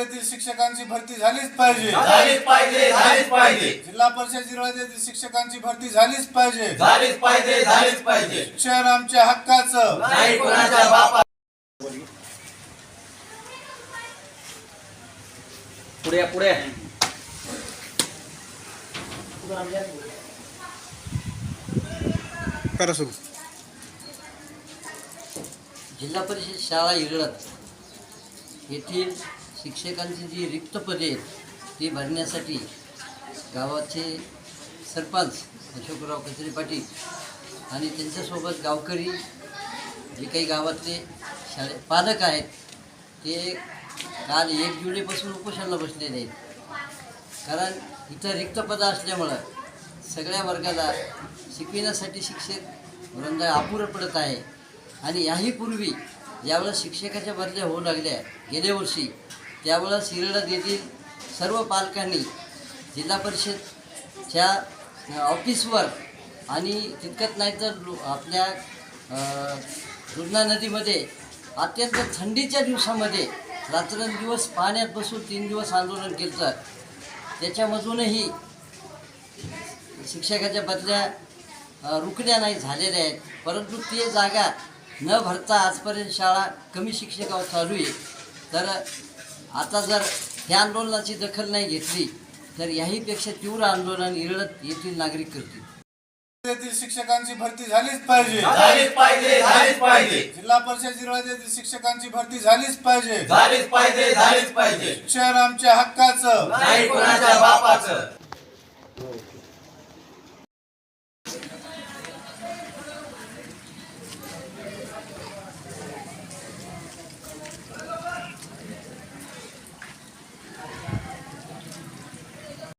जिल्ह्यातील शिक्षकांची भरती झालीच पाहिजे. झालीच पाहिजे झालीच पाहिजे. जिल्हा परिषद जिल्ह्यातील शिक्षकांची भरती झालीच पाहिजे. झालीच पाहिजे झालीच पाहिजे. शिक्षण आमच्या हक्काचं. नाही कोणाच्या बापा पुढे पुढे. करा सुरू. जिल्हा परिषद शाळा इरळत येथील शिक्षकांची जी रिक्त पदे आहेत ती भरण्यासाठी गावाचे सरपंच अशोकराव कचरे पाटील आणि त्यांच्यासोबत गावकरी जे काही गावातले शाळे पालक आहेत ते काल एक जुलैपासून उपोषणाला बसलेले आहेत. कारण इथं रिक्त पदं असल्यामुळं सगळ्या वर्गाला शिकविण्यासाठी शिक्षक वृंद अपुरं पडत आहे. आणि याही पूर्वी ज्यावेळेस शिक्षकाच्या बदल्या होऊ लागल्या गेल्या वर्षी त्यामुळं शिरडत येथील सर्व पालकांनी जिल्हा परिषदच्या ऑफिसवर आणि तितकंच नाही तर आपल्या अ, नदीमध्ये अत्यंत थंडीच्या दिवसामध्ये रात्रंदिवस पाण्यात बसून तीन दिवस आंदोलन केलं त्याच्यामधूनही शिक्षकाच्या बदल्या अ, रुकल्या नाही झालेल्या आहेत. परंतु ते जागा न भरता आजपर्यंत शाळा कमी शिक्षकावर चालू आहे. तर आता जर ह्या आंदोलनाची दखल नाही घेतली तर याहीपेक्षा तीव्र आंदोलन इरळत येथील नागरिक करतील. शिक्षकांची भरती झालीच पाहिजे. झालीच पाहिजे झालीच पाहिजे. जिल्हा परिषद जिल्ह्यातील शिक्षकांची भरती झालीच पाहिजे. झालीच पाहिजे झालीच पाहिजे. शिक्षण आमच्या हक्काचं. नाही कोणाच्या बापाचं.